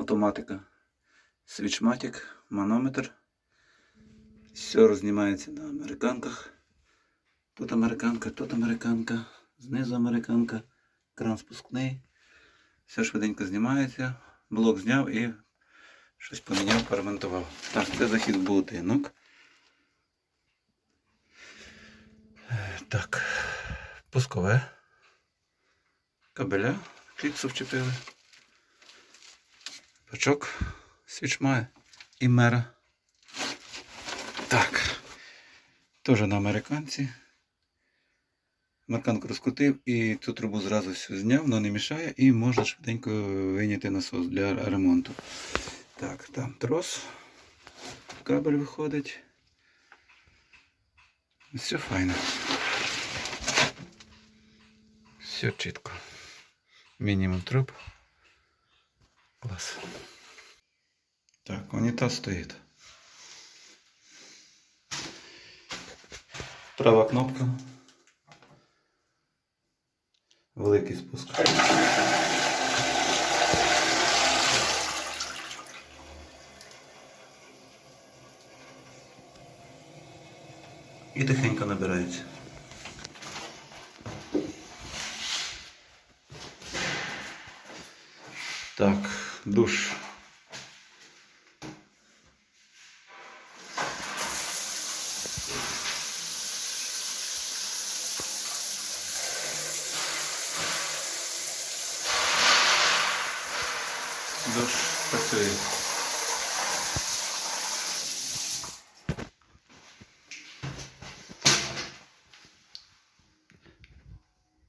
автоматика. Свічматик, манометр. Все рознімається на американках. Тут американка, тут американка, знизу американка, кран спускний. Все швиденько знімається. Блок зняв і щось поміняв, перемонтував. Так, це захід в будинок. Так, пускове. Кабеля, кліпсу вчепили. Пачок, свіч має і мера. Так. Теж на американці. Американку розкрутив і цю трубу зразу всю зняв, але не мішає і можна швиденько вийняти насос для ремонту. Так, там трос, кабель виходить. Все файно. Все чітко. Мінімум труб. Клас. Так, унітаз стоїть. Права кнопка. Великий спуск. І тихенько набирається. Так, душ. Душ працює.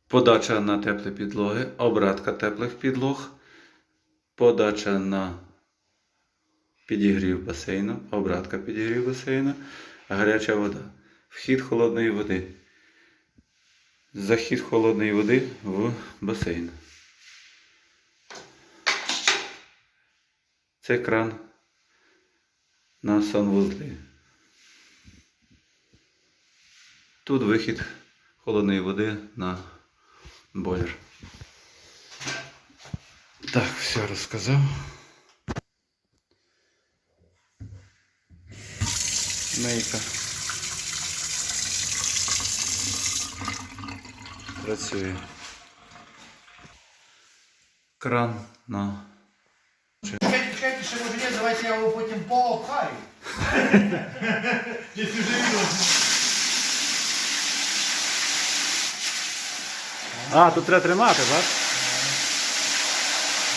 Подача на теплі підлоги, обратка теплих підлог, подача на підігрів басейну, обратка підігрів басейну, гаряча вода. Вхід холодної води. Захід холодної води в басейн. Це кран на санвузлі. Тут вихід холодної води на бойлер. Так, все розказав. Мейка. Працює. Кран на Чекайте, чекайте, ще може є, давайте я його потім поохаю. Якщо вже відео. А, тут треба тримати, так?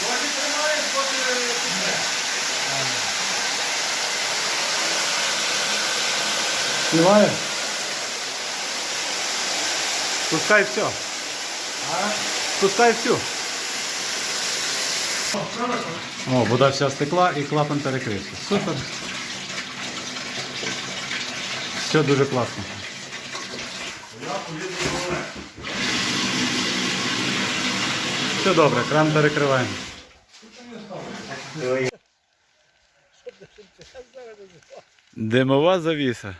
Доки тримає, доки піде. Пускай все. А? Пускай все. О, вода вся стекла і клапан перекрився. Супер. Все дуже класно. Все добре, кран перекриваємо. Димова завіса.